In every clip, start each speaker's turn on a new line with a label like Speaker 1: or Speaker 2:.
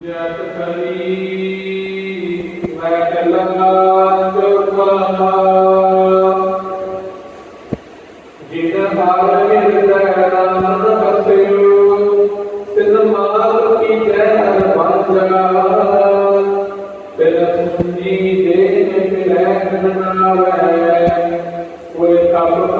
Speaker 1: ਜਤ ਕਰੀ ਮੈਂ ਕੱਲਾ ਤੁਮਹਾ ਜਿਨ ਹਾਰ ਹਿਰਦੈ ਨਾਮ ਵਸਿਓ ਤਿਨ ਮਾਰ ਕੀ ਜੈ ਹਰ ਬੰਦਾ ਤਿਨ ਸੁਣੀ ਦੇਹ ਮਿਲੈ ਨਾਵੈ ਕੋਈ ਕਪ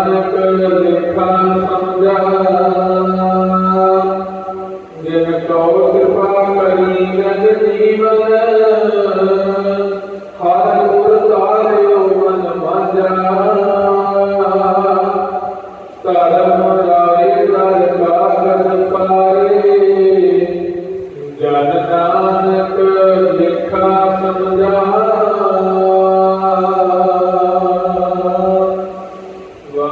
Speaker 1: Eva